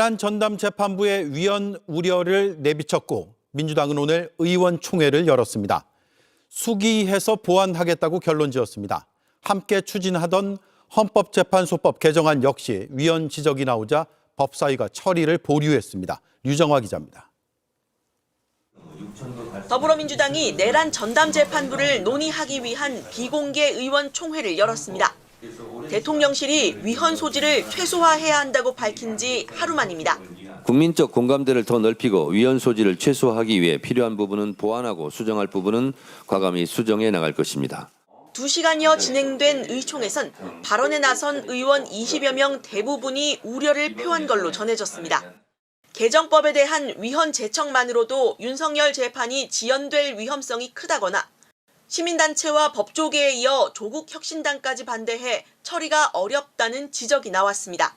내란 전담 재판부의 위헌 우려를 내비쳤고 민주당은 오늘 의원총회를 열었습니다. 수기해서 보완하겠다고 결론 지었습니다. 함께 추진하던 헌법재판소법 개정안 역시 위헌 지적이 나오자 법사위가 처리를 보류했습니다. 류정화 기자입니다. 더불어민주당이 내란 전담 재판부를 논의하기 위한 비공개 의원 총회를 열었습니다. 대통령실이 위헌 소지를 최소화해야 한다고 밝힌 지 하루 만입니다. 국민적 공감대를 더 넓히고 위헌 소지를 최소화하기 위해 필요한 부분은 보완하고 수정할 부분은 과감히 수정해 나갈 것입니다. 2시간여 진행된 의총에선 발언에 나선 의원 20여 명 대부분이 우려를 표한 걸로 전해졌습니다. 개정법에 대한 위헌 제청만으로도 윤석열 재판이 지연될 위험성이 크다거나 시민단체와 법조계에 이어 조국혁신당까지 반대해 처리가 어렵다는 지적이 나왔습니다.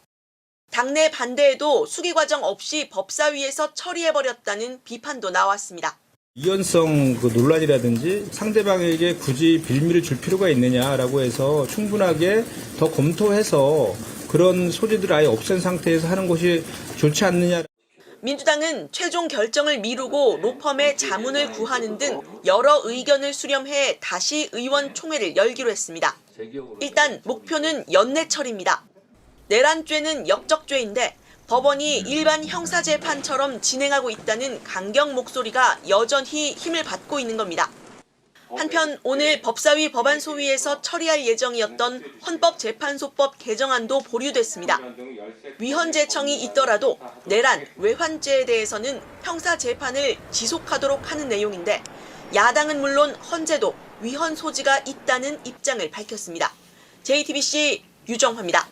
당내 반대에도 수기 과정 없이 법사위에서 처리해버렸다는 비판도 나왔습니다. 이연성 그 논란이라든지 상대방에게 굳이 빌미를 줄 필요가 있느냐라고 해서 충분하게 더 검토해서 그런 소지들 아예 없앤 상태에서 하는 것이 좋지 않느냐. 민주당은 최종 결정을 미루고 로펌의 자문을 구하는 등 여러 의견을 수렴해 다시 의원총회를 열기로 했습니다. 일단 목표는 연내 처리입니다. 내란죄는 역적죄인데 법원이 일반 형사재판처럼 진행하고 있다는 강경 목소리가 여전히 힘을 받고 있는 겁니다. 한편 오늘 법사위 법안 소위에서 처리할 예정이었던 헌법재판소법 개정안도 보류됐습니다. 위헌재청이 있더라도 내란, 외환죄에 대해서는 형사 재판을 지속하도록 하는 내용인데 야당은 물론 헌재도 위헌 소지가 있다는 입장을 밝혔습니다. JTBC 유정화입니다.